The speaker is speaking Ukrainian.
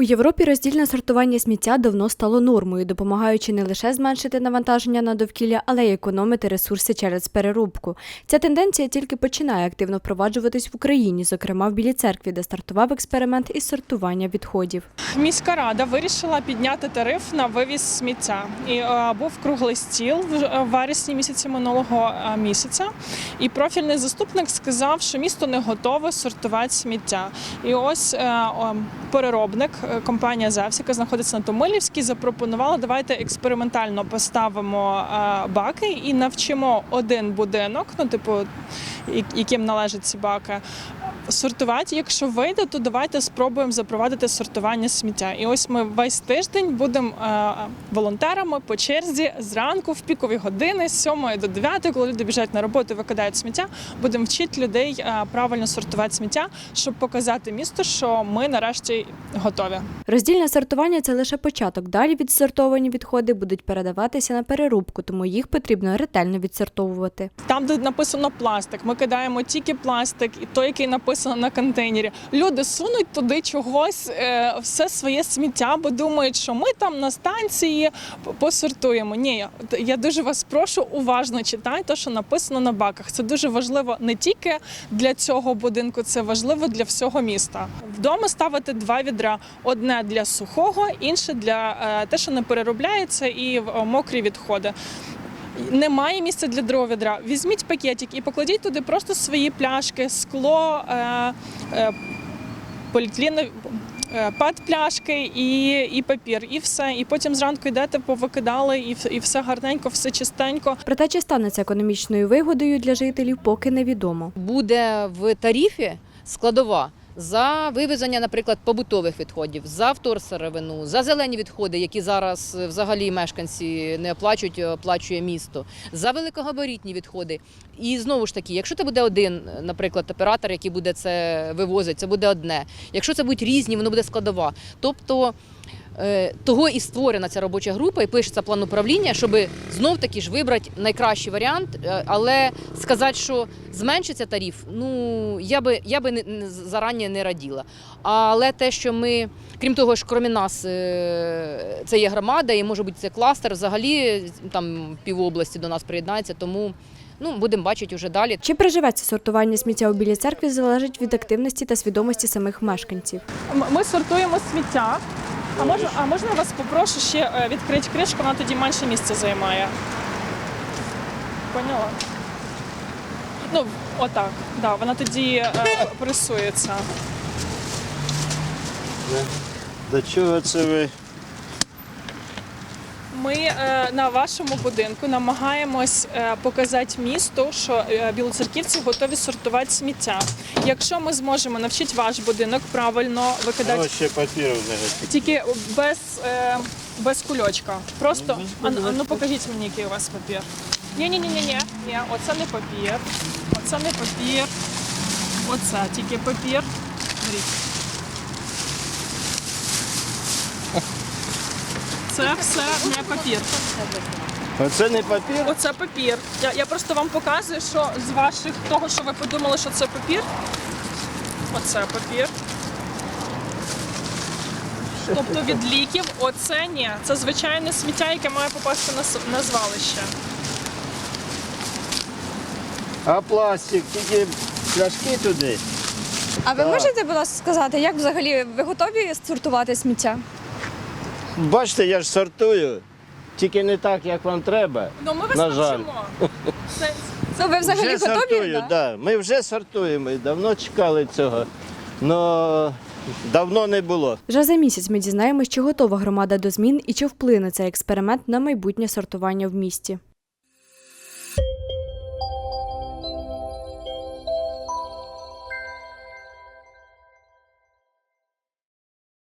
У Європі роздільне сортування сміття давно стало нормою, допомагаючи не лише зменшити навантаження на довкілля, але й економити ресурси через переробку. Ця тенденція тільки починає активно впроваджуватись в Україні, зокрема в Білій церкві, де стартував експеримент із сортування відходів. Міська рада вирішила підняти тариф на вивіз сміття. І е, був круглий стіл в е, вересні місяці минулого е, місяця. І профільний заступник сказав, що місто не готове сортувати сміття. І ось переробник, компанія ЗЕВС, яка знаходиться на Томилівській, запропонувала, давайте експериментально поставимо е, баки і навчимо один будинок, ну типу, яким належать ці баки, сортувати. Якщо вийде, то давайте спробуємо запровадити сортування сміття. І ось ми весь тиждень будемо е, волонтерами по черзі зранку в пікові години з 7 до 9, коли люди біжать на роботу, викидають сміття. Будемо вчити людей е, правильно сортувати сміття, щоб показати місту, що ми нарешті готові. Роздільне сортування це лише початок. Далі відсортовані відходи будуть передаватися на переробку, тому їх потрібно ретельно відсортовувати. Там, де написано пластик, ми кидаємо тільки пластик, і той, який написано на контейнері. Люди сунуть туди чогось, е, все своє сміття, бо думають, що ми там на станції посортуємо. Ні, я, я дуже вас прошу уважно читайте, що написано на баках. Це дуже важливо не тільки для цього будинку, це важливо для всього міста. Вдома ставити два відра: одне для сухого, інше для е, те, що не переробляється, і е, мокрі відходи. Немає місця для другого відра. Візьміть пакетик і покладіть туди просто свої пляшки, скло, е, поліетиленові, е, пет-пляшки і, і папір, і все. І потім зранку йдете, повикидали, і, і все гарненько, все чистенько. Проте чи стане це економічною вигодою для жителів, поки невідомо. буде в тарифі складова за вивезення, наприклад, побутових відходів, за вторсировину, за зелені відходи, які зараз е, взагалі мешканці не оплачують, е, оплачує місто, за великогабарітні відходи. І знову ж таки, якщо це буде один, е, наприклад, оператор, який буде це вивозити, це буде одне. Якщо це будуть різні, воно буде складова. Тобто того і створена ця робоча група, і пишеться план управління, щоб знов таки ж вибрати найкращий варіант, е, але сказати, що зменшиться тариф, ну я би я би не, не- зарані не раділа. Але те, що ми, крім того ж, крім нас, е, це є громада, і може бути це кластер, взагалі там півобласті до нас приєднається, тому ну будемо бачити вже далі. Чи приживеться сортування сміття у Білій церкві залежить від активності та свідомості самих мешканців. Ми сортуємо сміття. А можна, а можна я вас попрошу ще е, відкрити кришку, вона тоді менше місця займає. Поняла? Ну, отак. Да, вона тоді е, пресується. До чого це ви? Ми е, на вашому будинку намагаємось е, показати місту, що е, білоцерківці готові сортувати сміття. Якщо ми зможемо навчити ваш будинок правильно викидати ще папір в мене. тільки без, без кульочка. Просто а, ну- ну покажіть мені, який у вас папір. Ні, ні, ні, ні, ні, ні, оце не папір, оце не папір, оце тільки папір. Беріть. Це все не папір. Оце не папір? Оце папір. Я, я просто вам показую, що з ваших того, що ви подумали, що це папір. Оце папір. Тобто від ліків, оце ні. Це звичайне сміття, яке має попасти на, с- на звалище. А пластик, тільки пляшки туди. А ви Так. можете, будь ласка, сказати, як взагалі ви готові сортувати сміття? Бачите, я ж сортую. Тільки не так, як вам треба. Ну ми вас На жаль. навчимо. Це, Ну ви взагалі вже готові? сортую, да? да? Ми вже сортуємо і давно чекали цього. Но давно не було. Вже за місяць ми дізнаємось, чи готова громада до змін і чи вплине цей експеримент на майбутнє сортування в місті.